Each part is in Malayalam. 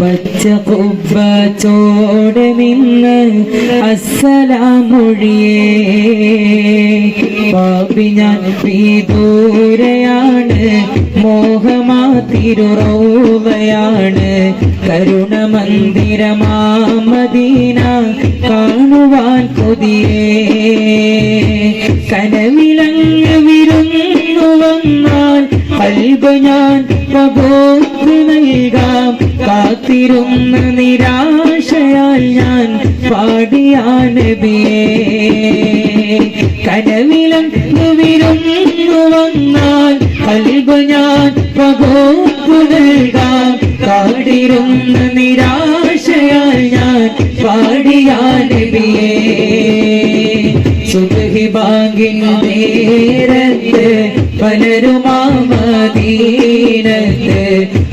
പച്ച കുബ്ബ അസല നിന്ന് അസ്സലാമൊഴിയേ. പാപി ഞാൻ ദൂരയാണ് മോഹമാ കരുണ മന്ദിരമാമദീന കാണുവാൻ കൊതിയേ. കനവിലങ്ങ് കൽബ് ഞാൻ പകോത്ത് നൽകാം. കാത്തിരുന്ന നിരാശയാൽ ഞാൻ പാടിയാനബിയെ കനവിലങ്ങ് വിരുന്നു വന്നാൽ കൽബ് ഞാൻ പകോത്ത് നൽകാം. കാത്തിരുന്ന നിരാശയാൽ ഞാൻ പാടിയാനബിയെ സുഖി ബാങ്കിൻ നേരത്ത് പലരുമാമദീനത്ത്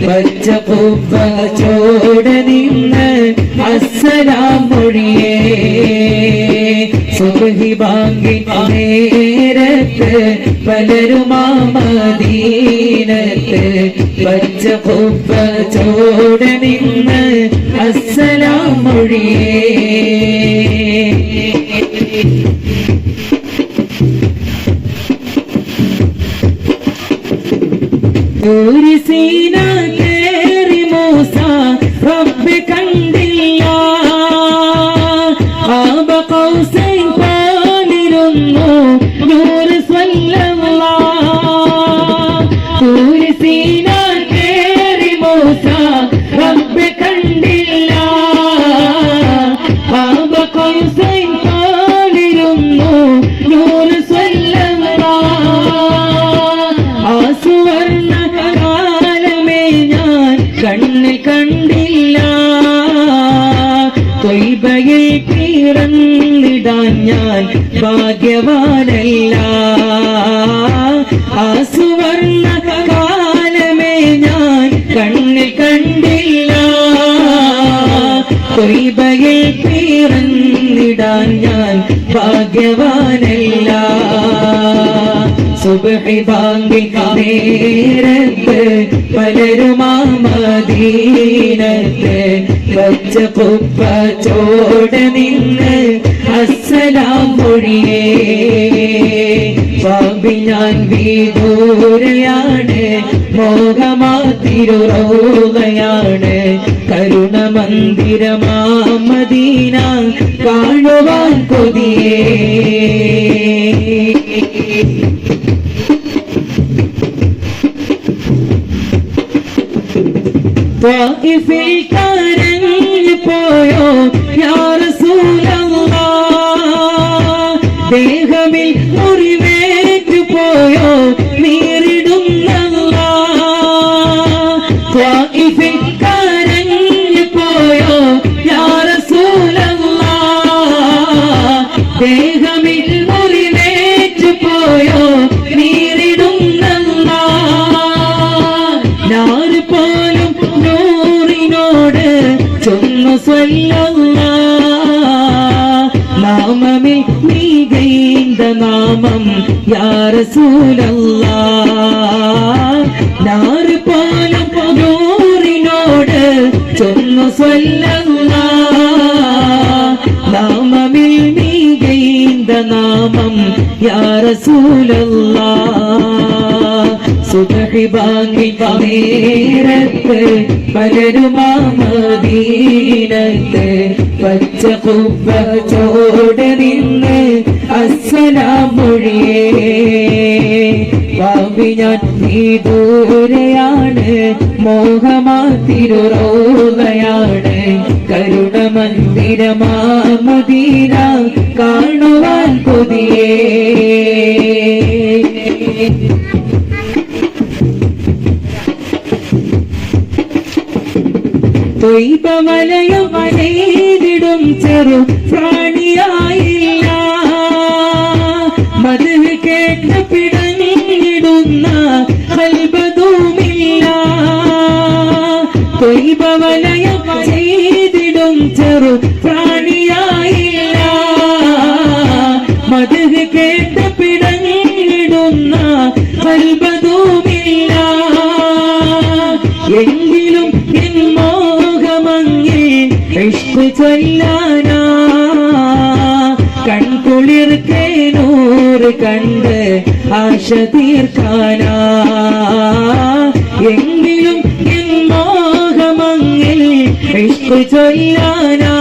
പച്ച പൂപ്പ ചോട നിന്ന് അസലാം മൊഴിയേ. സുഖി ബാങ്കി നേരത്ത് പലരുമാമദീനത്ത് പച്ച പൂപ്പ ചോട നിന്ന് അസലാം മൊഴിയേ. സീന ആ സുവർണ കാലമേ ഭാഗ്യവാനല്ല. ആ ഞാൻ കണ്ണിൽ കണ്ടില്ല. കൊയ്ബയിൽ പിറന്നിടാൻ ഞാൻ ഭാഗ്യവാനല്ല. സുബഹി ബാങ്കി നേരത്ത് പലരുമാമദീനത്ത് വച്ച കുപ്പ ചോട നിന്ന് അസ്സലാം മൊഴിയേ. പാമ്പി ഞാൻ വിദൂരയാണ് മോഹമാ കരുണ മന്ദിരമാമദീന കാണുവാൻ കൊതിയേ. ത്വാഇഫിൽ കരഞ്ഞു പോയോ യാ റസൂലല്ലാഹ് ദേഹമിൽ നാമം യാറസൂലല്ല നൂറിനോട് ചൊന്നു സ്വല്ല നാമമിൽ നാമം യാറസൂലല്ല സുഖി ബാങ്ങി നേരത്ത് പലരുമാമദീനത്ത് പച്ച കുപ്പ ചോട് നിന്ന് അസ്സലാം മൊഴിയേ പാമ്പി ഞാൻ നീ ദൂരെയാണ് മോഹമാ തിരുറോകയാണ് കരുണമന്ദിരമാമദീന കാണുവാൻ കൊതിയേ. തൊയ്പമലയും വലയിലിടും ചെറു പ്രാണിയായില്ല. വേട്ട പിടഞ്ഞിടുന്ന അത്ഭുതവുമില്ല. തൊയ്ബവലയം ചെയ്തിടും ചെറു പ്രാണിയായില്ല. മതിര് കേട്ട പിടഞ്ഞിടുന്ന അത്ഭുതവുമില്ല. എങ്കിലും എൻ മോഹമങ്ങി ഇഷ്ട കണ്ട് ആശ തീർക്കാനാ. എങ്കിലും എൻ മോഹമങ്ങിൽ വിഷ്ണു ചൊല്ലാനാ.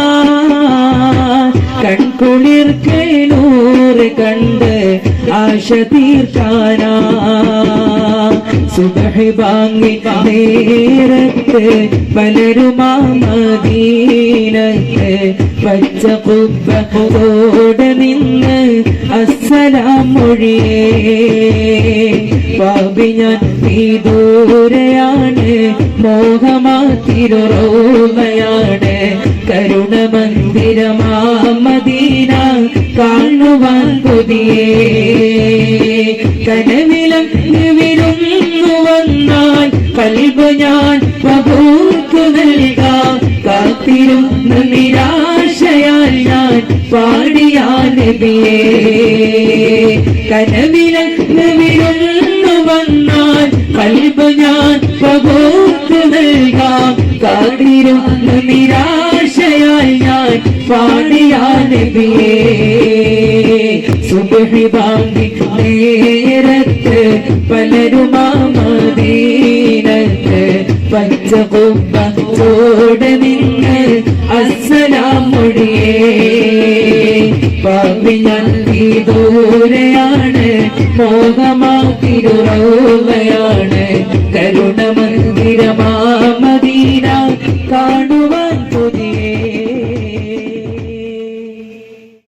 കൺകുളിർക്കേ നൂറ് കണ്ട് ആശ തീർക്കാനാ. സുബഹി വാങ്ങി നേരത്ത് പലരുമാ മദീനത്ത് പച്ച കുബ്ബത്തോടെ നിന്ന് അസ്സലാം മൊഴിയേ പാപി ഞാൻ നീ ദൂരെയാണ് മോഹമാ തിരുറോമയാണ് കരുണമന്ദിരമാ മദീന കാണുവാൻ കൊതിയേ. കനവിലം കൽബ് ഞാൻ പകൂർക്കു നൽകാം. കാത്തിരുന്ന് നിരാശയാൽ ഞാൻ പാടിയാൽ നബിയേ. കനവിലങ്ങ് വിരുന്നു വന്നാൽ കൽബ് ഞാൻ പകൂർക്കു നൽകാം. കാത്തിരുന്ന് നിരാശയാൽ ഞാൻ പാടിയാൽ നബിയേ. സുബഹി ബാങ്കി നേരത്ത് പലരുമാ മദീനത്ത് പച്ച കുമ്പത്തോടെ നിന്ന് അസ്സലാം മൊഴിയേ പാപി ഞാൻ ഈ ദൂരെയാണ് മോഹമാ തിരുറോമയാണ്. കരുണമ